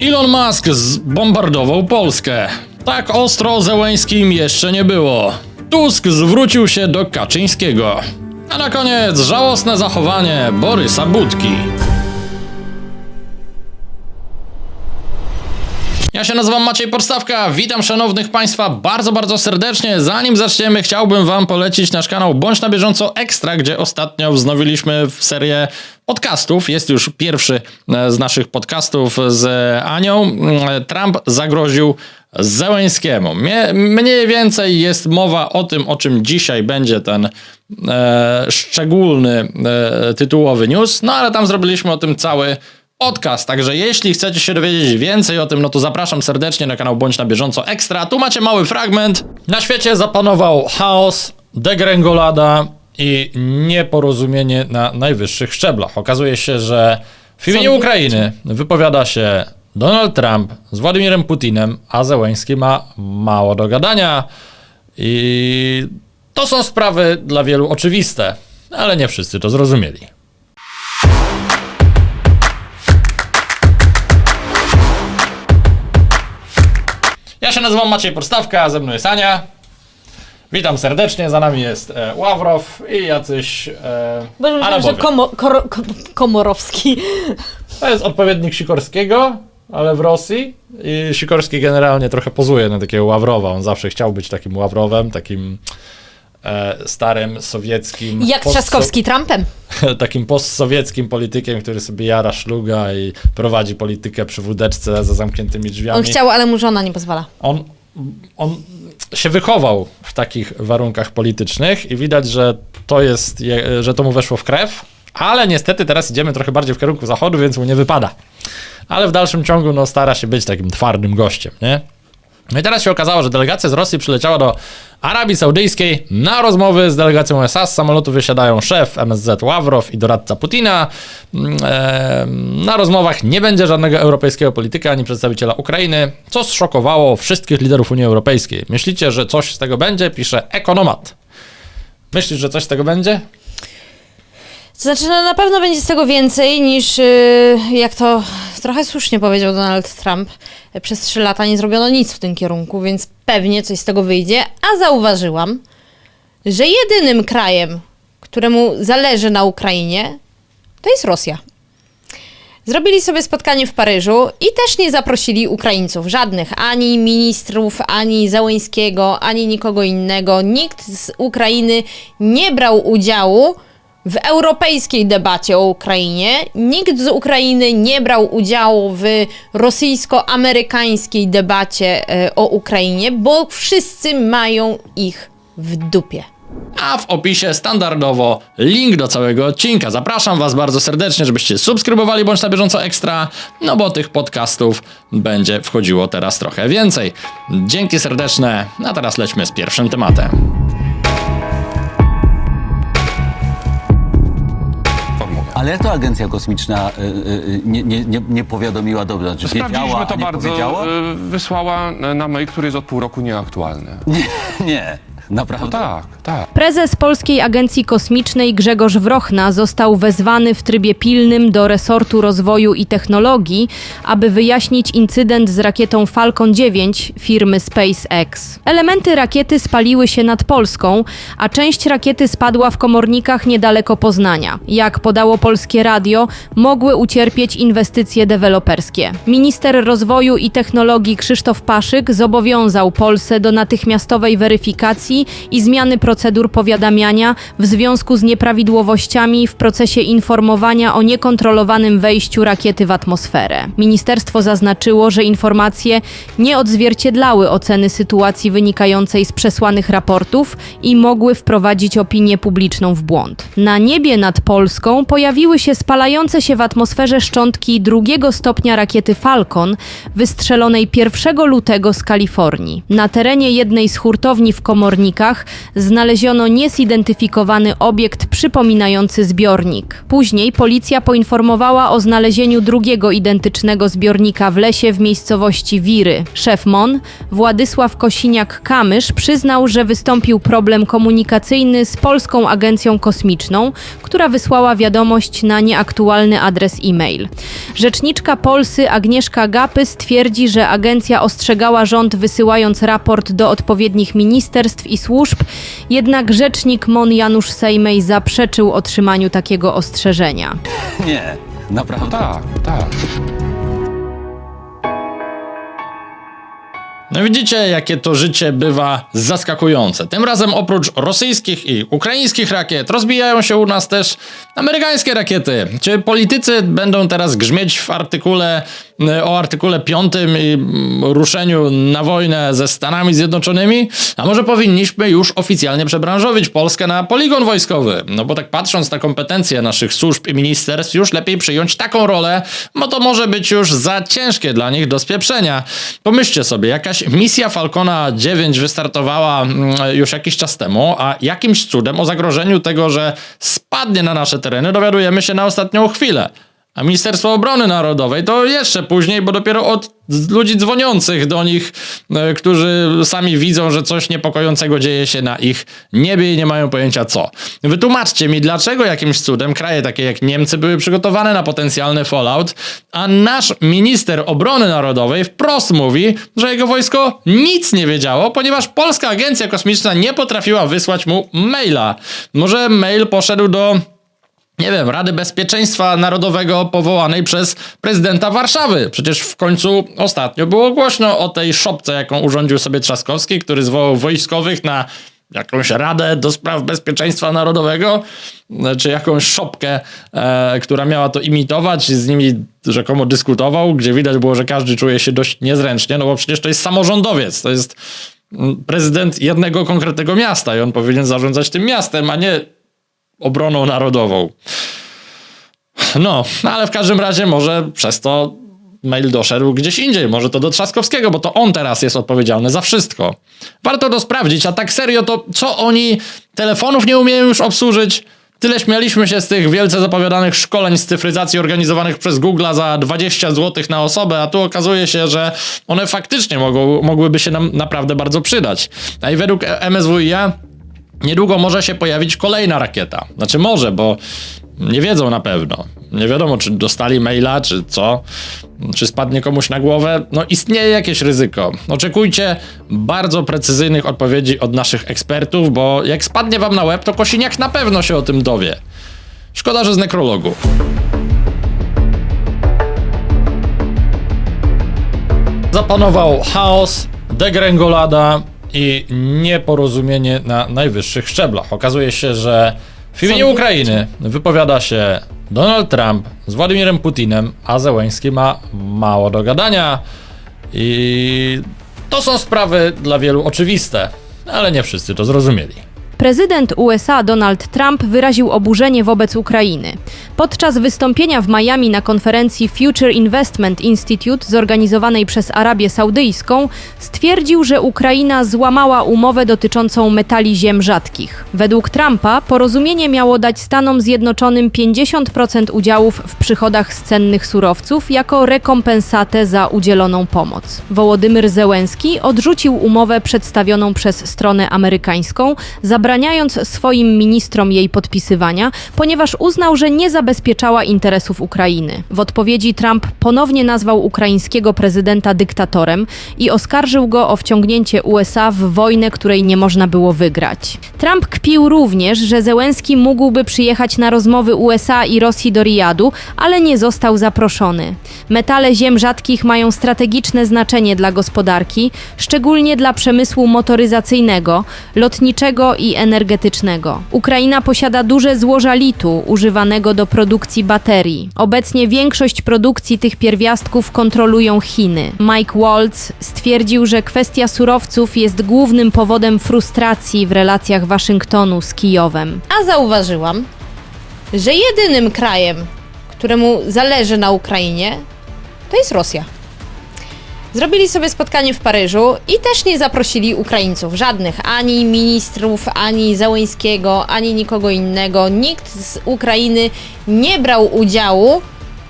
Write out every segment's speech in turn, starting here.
Elon Musk zbombardował Polskę. Tak ostro Zełęskim jeszcze nie było. Tusk zwrócił się do Kaczyńskiego. A na koniec żałosne zachowanie Borysa Budki. Ja się nazywam Maciej Podstawka, witam szanownych Państwa bardzo, bardzo serdecznie. Zanim zaczniemy, chciałbym Wam polecić nasz kanał Bądź na bieżąco Ekstra, gdzie ostatnio wznowiliśmy serię podcastów. Jest już pierwszy e, z naszych podcastów z Anią. Mm, Trump zagroził Zełęskiemu. Mniej więcej jest mowa o tym, o czym dzisiaj będzie ten e, szczególny e, tytułowy news, no ale tam zrobiliśmy o tym cały podcast. Także jeśli chcecie się dowiedzieć więcej o tym, no to zapraszam serdecznie na kanał Bądź na bieżąco ekstra. Tu macie mały fragment. Na świecie zapanował chaos, degrengolada i nieporozumienie na najwyższych szczeblach. Okazuje się, że w imieniu Ukrainy wypowiada się Donald Trump z Władimirem Putinem, a Zełęński ma mało do gadania. I to są sprawy dla wielu oczywiste, ale nie wszyscy to zrozumieli. Ja się nazywam Maciej Podstawka, a ze mną jest Ania. Witam serdecznie, za nami jest e, Ławrow i jacyś e, Boże, że Arabowie. komo, koro, ko, Komorowski. To jest odpowiednik Sikorskiego, ale w Rosji. I Sikorski generalnie trochę pozuje na takiego Ławrowa. On zawsze chciał być takim Ławrowem, takim e, starym sowieckim. Jak Trzaskowski Trumpem. takim postsowieckim politykiem, który sobie jara szluga i prowadzi politykę przy wódeczce za zamkniętymi drzwiami. On chciał, ale mu żona nie pozwala. on, on się wychował w takich warunkach politycznych i widać, że to jest, je- że to mu weszło w krew, ale niestety teraz idziemy trochę bardziej w kierunku zachodu, więc mu nie wypada. Ale w dalszym ciągu no, stara się być takim twardym gościem, nie? No i teraz się okazało, że delegacja z Rosji przyleciała do Arabii Saudyjskiej na rozmowy z delegacją USA. Z samolotu wysiadają szef MSZ Ławrow i doradca Putina. Mm, Na rozmowach nie będzie żadnego europejskiego polityka ani przedstawiciela Ukrainy, co zszokowało wszystkich liderów Unii Europejskiej. Myślicie, że coś z tego będzie? Pisze Ekonomat. Myślisz, że coś z tego będzie? To znaczy, no, na pewno będzie z tego więcej niż, yy, jak to trochę słusznie powiedział Donald Trump, przez trzy lata nie zrobiono nic w tym kierunku, więc pewnie coś z tego wyjdzie. A zauważyłam, że jedynym krajem, któremu zależy na Ukrainie, to jest Rosja. Zrobili sobie spotkanie w Paryżu i też nie zaprosili Ukraińców, żadnych, ani ministrów, ani Załęskiego, ani nikogo innego. Nikt z Ukrainy nie brał udziału w europejskiej debacie o Ukrainie. Nikt z Ukrainy nie brał udziału w rosyjsko-amerykańskiej debacie e, o Ukrainie, bo wszyscy mają ich w dupie. A w opisie standardowo link do całego odcinka. Zapraszam Was bardzo serdecznie, żebyście subskrybowali bądź na bieżąco ekstra, no bo tych podcastów będzie wchodziło teraz trochę więcej. Dzięki serdeczne, a teraz lećmy z pierwszym tematem. Ale jak to agencja kosmiczna y, y, y, nie, nie, nie, nie powiadomiła dobrze, czy wiedziała, Sprawdziliśmy a to nie bardzo. powiedziała? y, Wysłała na mail, który jest od pół roku nieaktualny. Nie, naprawdę. Tak, tak. Prezes Polskiej Agencji Kosmicznej Grzegorz Wrochna został wezwany w trybie pilnym do resortu rozwoju i technologii, aby wyjaśnić incydent z rakietą Falcon 9 firmy SpaceX. Elementy rakiety spaliły się nad Polską, a część rakiety spadła w komornikach niedaleko Poznania. Jak podało polskie radio, mogły ucierpieć inwestycje deweloperskie. Minister rozwoju i technologii Krzysztof Paszyk zobowiązał Polsce do natychmiastowej weryfikacji i zmiany procedur powiadamiania w związku z nieprawidłowościami w procesie informowania o niekontrolowanym wejściu rakiety w atmosferę. Ministerstwo zaznaczyło, że informacje nie odzwierciedlały oceny sytuacji wynikającej z przesłanych raportów i mogły wprowadzić opinię publiczną w błąd. Na niebie nad Polską pojawiły się spalające się w atmosferze szczątki drugiego stopnia rakiety Falcon, wystrzelonej 1 lutego z Kalifornii. Na terenie jednej z hurtowni w Komornikach znaleziono niezidentyfikowany obiekt przypominający zbiornik. Później policja poinformowała o znalezieniu drugiego identycznego zbiornika w lesie w miejscowości Wiry. Szef MON, Władysław Kosiniak-Kamysz, przyznał, że wystąpił problem komunikacyjny z Polską Agencją Kosmiczną, która wysłała wiadomość na nieaktualny adres e-mail. Rzeczniczka Polsy Agnieszka Gapy stwierdzi, że agencja ostrzegała rząd wysyłając raport do odpowiednich ministerstw i służb, jednak rzecznik MON Janusz Sejmej zaprzeczył otrzymaniu takiego ostrzeżenia. Nie, naprawdę. Tak, tak. No widzicie, jakie to życie bywa zaskakujące. Tym razem oprócz rosyjskich i ukraińskich rakiet rozbijają się u nas też amerykańskie rakiety. Czy politycy będą teraz grzmieć w artykule o artykule 5 i mm, ruszeniu na wojnę ze Stanami Zjednoczonymi? A może powinniśmy już oficjalnie przebranżowić Polskę na poligon wojskowy? No bo tak patrząc na kompetencje naszych służb i ministerstw, już lepiej przyjąć taką rolę, bo to może być już za ciężkie dla nich do spieprzenia. Pomyślcie sobie, jakaś misja Falcona 9 wystartowała mm, już jakiś czas temu, a jakimś cudem o zagrożeniu tego, że spadnie na nasze tereny, dowiadujemy się na ostatnią chwilę. A Ministerstwo Obrony Narodowej to jeszcze później, bo dopiero od ludzi dzwoniących do nich, e, którzy sami widzą, że coś niepokojącego dzieje się na ich niebie i nie mają pojęcia co. Wytłumaczcie mi, dlaczego jakimś cudem kraje takie jak Niemcy były przygotowane na potencjalny fallout, a nasz minister obrony narodowej wprost mówi, że jego wojsko nic nie wiedziało, ponieważ Polska Agencja Kosmiczna nie potrafiła wysłać mu maila. Może mail poszedł do nie wiem, Rady Bezpieczeństwa Narodowego powołanej przez prezydenta Warszawy. Przecież w końcu ostatnio było głośno o tej szopce, jaką urządził sobie Trzaskowski, który zwołał wojskowych na jakąś Radę do Spraw Bezpieczeństwa Narodowego, czy jakąś szopkę, e, która miała to imitować, z nimi rzekomo dyskutował, gdzie widać było, że każdy czuje się dość niezręcznie, no bo przecież to jest samorządowiec, to jest mm, prezydent jednego konkretnego miasta i on powinien zarządzać tym miastem, a nie obroną narodową. No, ale w każdym razie może przez to mail doszedł gdzieś indziej, może to do Trzaskowskiego, bo to on teraz jest odpowiedzialny za wszystko. Warto to sprawdzić, a tak serio to co oni telefonów nie umieją już obsłużyć? Tyle śmialiśmy się z tych wielce zapowiadanych szkoleń z cyfryzacji organizowanych przez Google za 20 zł na osobę, a tu okazuje się, że one faktycznie mogą, mogłyby się nam naprawdę bardzo przydać. A i według MSWiA Niedługo może się pojawić kolejna rakieta. Znaczy może, bo nie wiedzą na pewno. Nie wiadomo, czy dostali maila, czy co, czy spadnie komuś na głowę. No istnieje jakieś ryzyko. Oczekujcie bardzo precyzyjnych odpowiedzi od naszych ekspertów, bo jak spadnie wam na łeb, to Kosiniak na pewno się o tym dowie. Szkoda, że z nekrologu. Zapanował chaos, degrengolada i nieporozumienie na najwyższych szczeblach. Okazuje się, że w imieniu Ukrainy wypowiada się Donald Trump z Władimirem Putinem, a Zełęński ma mało do gadania. I to są sprawy dla wielu oczywiste, ale nie wszyscy to zrozumieli. Prezydent USA Donald Trump wyraził oburzenie wobec Ukrainy. Podczas wystąpienia w Miami na konferencji Future Investment Institute zorganizowanej przez Arabię Saudyjską stwierdził, że Ukraina złamała umowę dotyczącą metali ziem rzadkich. Według Trumpa porozumienie miało dać Stanom Zjednoczonym 50% udziałów w przychodach z cennych surowców jako rekompensatę za udzieloną pomoc. Wołodymyr Zełenski odrzucił umowę przedstawioną przez stronę amerykańską, zabraniając swoim ministrom jej podpisywania, ponieważ uznał, że nie zabezpieczała interesów Ukrainy. W odpowiedzi Trump ponownie nazwał ukraińskiego prezydenta dyktatorem i oskarżył go o wciągnięcie USA w wojnę, której nie można było wygrać. Trump kpił również, że Zełenski mógłby przyjechać na rozmowy USA i Rosji do Riyadu, ale nie został zaproszony. Metale ziem rzadkich mają strategiczne znaczenie dla gospodarki, szczególnie dla przemysłu motoryzacyjnego, lotniczego i energetycznego. Ukraina posiada duże złoża litu używanego do produkcji baterii. Obecnie większość produkcji tych pierwiastków kontrolują Chiny. Mike Waltz stwierdził, że kwestia surowców jest głównym powodem frustracji w relacjach Waszyngtonu z Kijowem. A zauważyłam, że jedynym krajem, któremu zależy na Ukrainie, to jest Rosja. Zrobili sobie spotkanie w Paryżu i też nie zaprosili Ukraińców, żadnych, ani ministrów, ani Załęskiego, ani nikogo innego. Nikt z Ukrainy nie brał udziału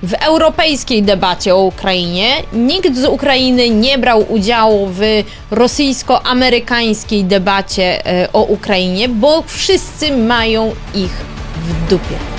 w europejskiej debacie o Ukrainie. Nikt z Ukrainy nie brał udziału w rosyjsko-amerykańskiej debacie e, o Ukrainie, bo wszyscy mają ich w dupie.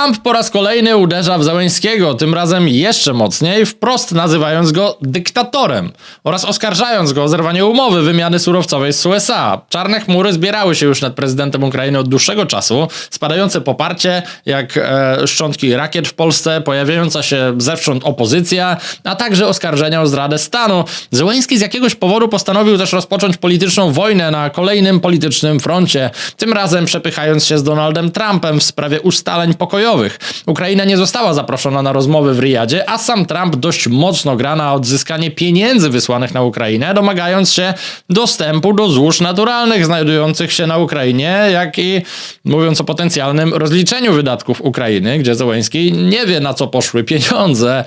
Trump po raz kolejny uderza w Załęskiego, tym razem jeszcze mocniej, wprost nazywając go dyktatorem oraz oskarżając go o zerwanie umowy wymiany surowcowej z USA. Czarne chmury zbierały się już nad prezydentem Ukrainy od dłuższego czasu, spadające poparcie jak e, szczątki rakiet w Polsce, pojawiająca się zewsząd opozycja, a także oskarżenia o zdradę stanu. Zełęński z jakiegoś powodu postanowił też rozpocząć polityczną wojnę na kolejnym politycznym froncie, tym razem przepychając się z Donaldem Trumpem w sprawie ustaleń pokojowych. Ukraina nie została zaproszona na rozmowy w Riyadzie, a sam Trump dość mocno gra na odzyskanie pieniędzy wysłanych na Ukrainę, domagając się dostępu do złóż naturalnych znajdujących się na Ukrainie, jak i mówiąc o potencjalnym rozliczeniu wydatków Ukrainy, gdzie Zełenski nie wie na co poszły pieniądze,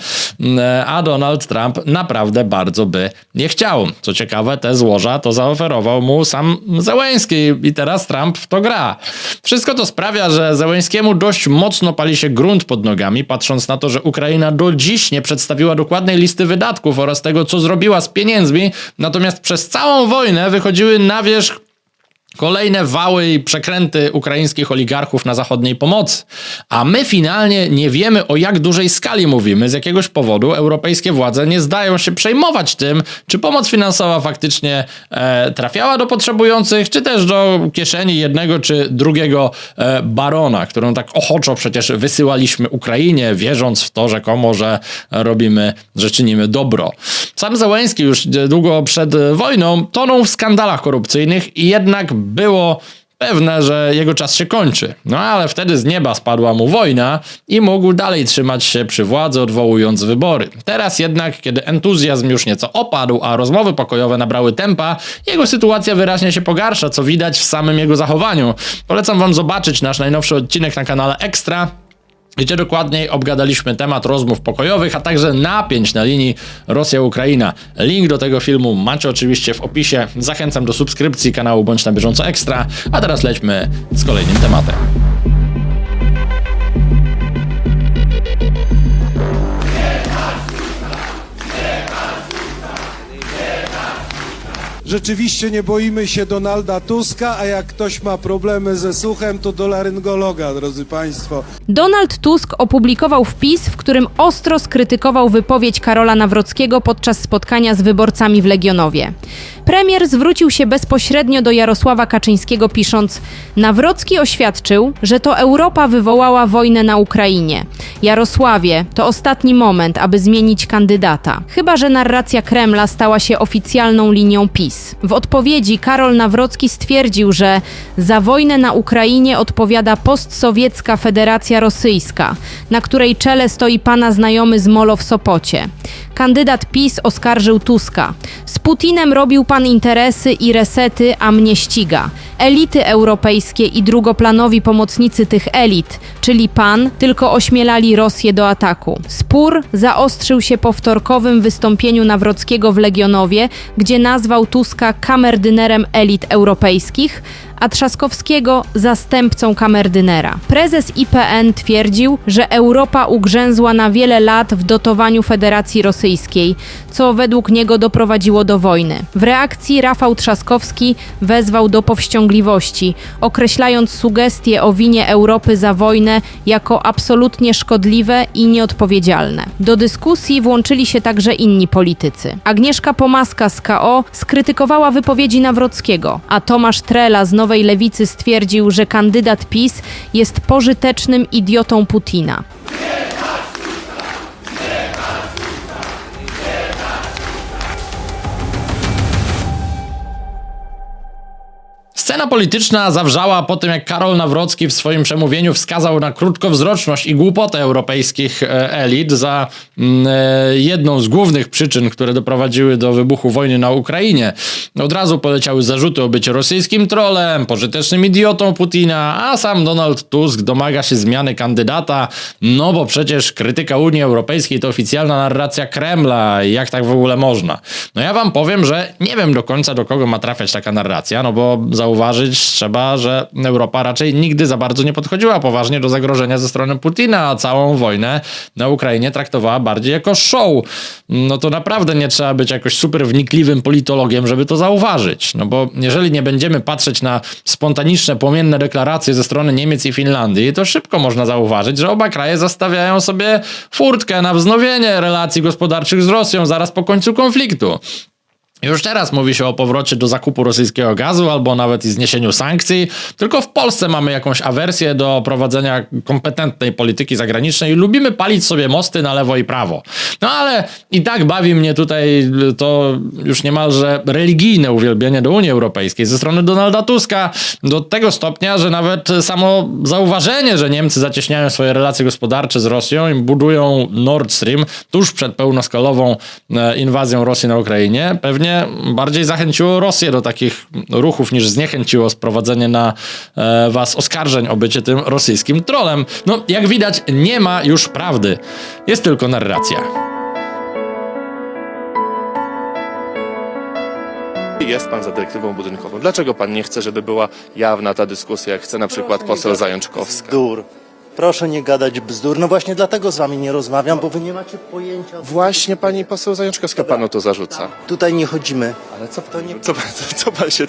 a Donald Trump naprawdę bardzo by nie chciał. Co ciekawe, te złoża to zaoferował mu sam Zełenski i teraz Trump w to gra. Wszystko to sprawia, że Zełenskiemu dość mocno pali się grunt pod nogami, patrząc na to, że Ukraina do dziś nie przedstawiła dokładnej listy wydatków oraz tego, co zrobiła z pieniędzmi, natomiast przez całą wojnę wychodziły na wierzch Kolejne wały i przekręty ukraińskich oligarchów na zachodniej pomocy. A my finalnie nie wiemy o jak dużej skali mówimy. Z jakiegoś powodu europejskie władze nie zdają się przejmować tym, czy pomoc finansowa faktycznie e, trafiała do potrzebujących, czy też do kieszeni jednego czy drugiego e, barona, którą tak ochoczo przecież wysyłaliśmy Ukrainie, wierząc w to rzekomo, że robimy, że czynimy dobro. Sam Załęski już długo przed wojną tonął w skandalach korupcyjnych i jednak było pewne, że jego czas się kończy. No ale wtedy z nieba spadła mu wojna i mógł dalej trzymać się przy władzy, odwołując wybory. Teraz jednak, kiedy entuzjazm już nieco opadł, a rozmowy pokojowe nabrały tempa, jego sytuacja wyraźnie się pogarsza, co widać w samym jego zachowaniu. Polecam wam zobaczyć nasz najnowszy odcinek na kanale Extra, gdzie dokładniej obgadaliśmy temat rozmów pokojowych, a także napięć na linii Rosja-Ukraina. Link do tego filmu macie oczywiście w opisie. Zachęcam do subskrypcji kanału Bądź na bieżąco ekstra. A teraz lećmy z kolejnym tematem. Rzeczywiście nie boimy się Donalda Tuska, a jak ktoś ma problemy ze słuchem, to do laryngologa, drodzy Państwo. Donald Tusk opublikował wpis, w którym ostro skrytykował wypowiedź Karola Nawrockiego podczas spotkania z wyborcami w Legionowie. Premier zwrócił się bezpośrednio do Jarosława Kaczyńskiego, pisząc: Nawrocki oświadczył, że to Europa wywołała wojnę na Ukrainie. Jarosławie, to ostatni moment, aby zmienić kandydata. Chyba, że narracja Kremla stała się oficjalną linią PiS. W odpowiedzi Karol Nawrocki stwierdził, że za wojnę na Ukrainie odpowiada postsowiecka Federacja Rosyjska, na której czele stoi pana znajomy z Molo w Sopocie. Kandydat PiS oskarżył Tuska. Z Putinem robił pan interesy i resety, a mnie ściga. Elity europejskie i drugoplanowi pomocnicy tych elit, czyli pan, tylko ośmielali Rosję do ataku. Spór zaostrzył się po wtorkowym wystąpieniu Nawrockiego w Legionowie, gdzie nazwał Tuska kamerdynerem elit europejskich, a Trzaskowskiego zastępcą kamerdynera. Prezes IPN twierdził, że Europa ugrzęzła na wiele lat w dotowaniu Federacji Rosyjskiej, co według niego doprowadziło do wojny. W reakcji Rafał Trzaskowski wezwał do powściągliwości, określając sugestie o winie Europy za wojnę jako absolutnie szkodliwe i nieodpowiedzialne. Do dyskusji włączyli się także inni politycy. Agnieszka Pomaska z KO skrytykowała wypowiedzi Nawrockiego, a Tomasz Trela z Nowej Lewicy stwierdził, że kandydat PiS jest pożytecznym idiotą Putina. Scena polityczna zawrzała po tym, jak Karol Nawrocki w swoim przemówieniu wskazał na krótkowzroczność i głupotę europejskich e, elit za mm, e, jedną z głównych przyczyn, które doprowadziły do wybuchu wojny na Ukrainie. Od razu poleciały zarzuty o bycie rosyjskim trolem, pożytecznym idiotą Putina, a sam Donald Tusk domaga się zmiany kandydata, no bo przecież krytyka Unii Europejskiej to oficjalna narracja Kremla. Jak tak w ogóle można? No ja wam powiem, że nie wiem do końca do kogo ma trafiać taka narracja, no bo zauważyć trzeba, że Europa raczej nigdy za bardzo nie podchodziła poważnie do zagrożenia ze strony Putina, a całą wojnę na Ukrainie traktowała bardziej jako show. No to naprawdę nie trzeba być jakoś super wnikliwym politologiem, żeby to zauważyć. No bo jeżeli nie będziemy patrzeć na spontaniczne, płomienne deklaracje ze strony Niemiec i Finlandii, to szybko można zauważyć, że oba kraje zastawiają sobie furtkę na wznowienie relacji gospodarczych z Rosją zaraz po końcu konfliktu. Już teraz mówi się o powrocie do zakupu rosyjskiego gazu albo nawet i zniesieniu sankcji. Tylko w Polsce mamy jakąś awersję do prowadzenia kompetentnej polityki zagranicznej i lubimy palić sobie mosty na lewo i prawo. No ale i tak bawi mnie tutaj to już niemalże religijne uwielbienie do Unii Europejskiej ze strony Donalda Tuska do tego stopnia, że nawet samo zauważenie, że Niemcy zacieśniają swoje relacje gospodarcze z Rosją i budują Nord Stream tuż przed pełnoskalową e, inwazją Rosji na Ukrainie, pewnie bardziej zachęciło Rosję do takich ruchów niż zniechęciło sprowadzenie na e, was oskarżeń o bycie tym rosyjskim trolem. No, jak widać, nie ma już prawdy. Jest tylko narracja. Jest pan za dyrektywą budynkową. Dlaczego pan nie chce, żeby była jawna ta dyskusja, jak chce na przykład poseł Zajączkowska? Bzdur. Proszę nie gadać bzdur. No właśnie dlatego z wami nie rozmawiam, bo wy nie macie pojęcia. Właśnie pani poseł Zajączkowska panu to zarzuca. Tutaj nie chodzimy. Ale co, To nie- co, pan, co pan się...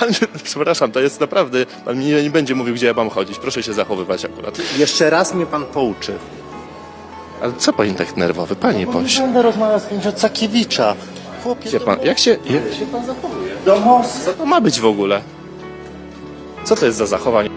Pan, przepraszam, to jest naprawdę... Pan mi nie będzie mówił, gdzie ja mam chodzić. Proszę się zachowywać akurat. Jeszcze raz mnie pan pouczy. Ale co pani tak nerwowy? Panie Nie pośle. będę rozmawiał z kimś od Sakiewicza. Chłopie, Gdzie pan, jak się, jak się pan zachowuje? do mostu. Co to ma być w ogóle? Co to jest za zachowanie?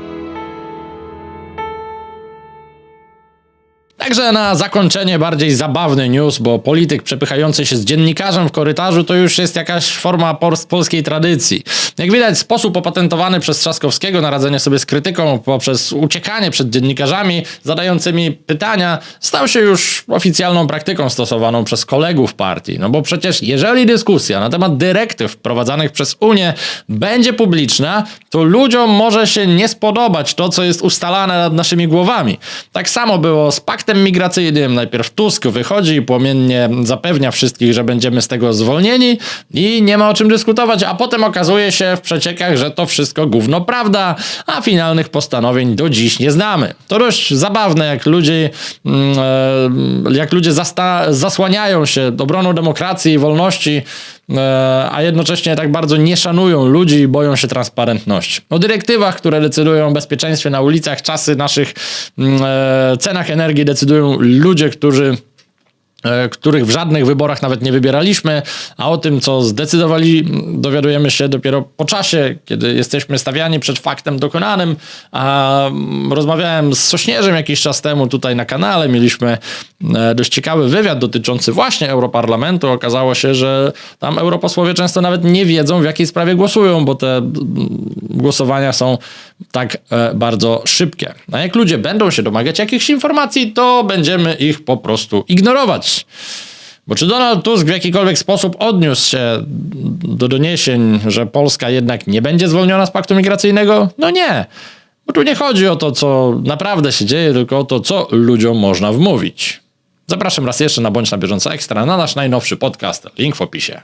Także na zakończenie bardziej zabawny news, bo polityk przepychający się z dziennikarzem w korytarzu to już jest jakaś forma pol- polskiej tradycji. Jak widać, sposób opatentowany przez Trzaskowskiego na radzenie sobie z krytyką poprzez uciekanie przed dziennikarzami zadającymi pytania stał się już oficjalną praktyką stosowaną przez kolegów partii. No bo przecież jeżeli dyskusja na temat dyrektyw wprowadzanych przez Unię będzie publiczna, to ludziom może się nie spodobać to, co jest ustalane nad naszymi głowami. Tak samo było z paktem migracyjnym. Najpierw Tusk wychodzi i płomiennie zapewnia wszystkich, że będziemy z tego zwolnieni i nie ma o czym dyskutować, a potem okazuje się w przeciekach, że to wszystko gówno prawda, a finalnych postanowień do dziś nie znamy. To dość zabawne, jak ludzie, mm, e, jak ludzie zasłaniają się obroną demokracji i wolności, e, a jednocześnie tak bardzo nie szanują ludzi i boją się transparentności. O dyrektywach, które decydują o bezpieczeństwie na ulicach, czasy naszych mm, e, cenach energii decydują ludzie, którzy których w żadnych wyborach nawet nie wybieraliśmy, a o tym, co zdecydowali, dowiadujemy się dopiero po czasie, kiedy jesteśmy stawiani przed faktem dokonanym. A m, rozmawiałem z Sośnierzem jakiś czas temu tutaj na kanale, mieliśmy e, dość ciekawy wywiad dotyczący właśnie Europarlamentu. Okazało się, że tam europosłowie często nawet nie wiedzą, w jakiej sprawie głosują, bo te mm, głosowania są tak e, bardzo szybkie. A jak ludzie będą się domagać jakichś informacji, to będziemy ich po prostu ignorować. Bo czy Donald Tusk w jakikolwiek sposób odniósł się do doniesień, że Polska jednak nie będzie zwolniona z paktu migracyjnego? No nie. Bo tu nie chodzi o to, co naprawdę się dzieje, tylko o to, co ludziom można wmówić. Zapraszam raz jeszcze na Bądź na Bieżąco Ekstra na nasz najnowszy podcast. Link w opisie.